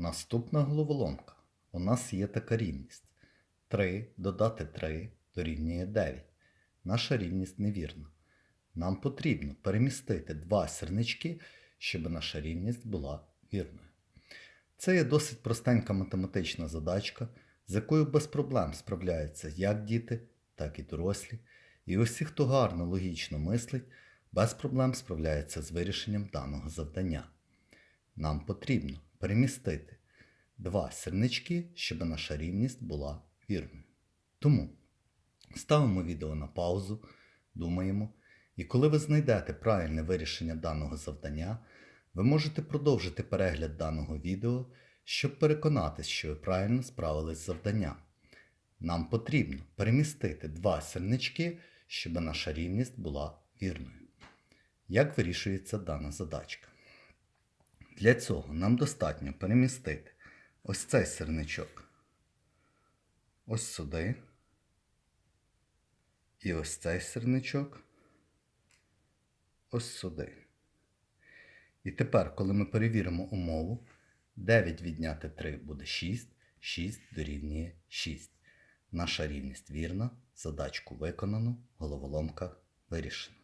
Наступна головоломка. У нас є така рівність. 3 додати 3 дорівнює 9. Наша рівність невірна. Нам потрібно перемістити два сірнички, щоб наша рівність була вірною. Це є досить простенька математична задачка, з якою без проблем справляються як діти, так і дорослі. І усі, хто гарно логічно мислить, без проблем справляється з вирішенням даного завдання. Нам потрібно перемістити два сірнички, щоб наша рівність була вірною. Тому ставимо відео на паузу, думаємо, і коли ви знайдете правильне вирішення даного завдання, ви можете продовжити перегляд даного відео, щоб переконатись, що ви правильно справились з завданням. Нам потрібно перемістити два сірнички, щоб наша рівність була вірною. Як вирішується дана задачка? Для цього нам достатньо перемістити ось цей сірничок ось сюди. І ось цей сірничок ось сюди. І тепер, коли ми перевіримо умову, 9 відняти 3 буде 6, 6 дорівнює 6. Наша рівність вірна, задачку виконано, головоломка вирішена.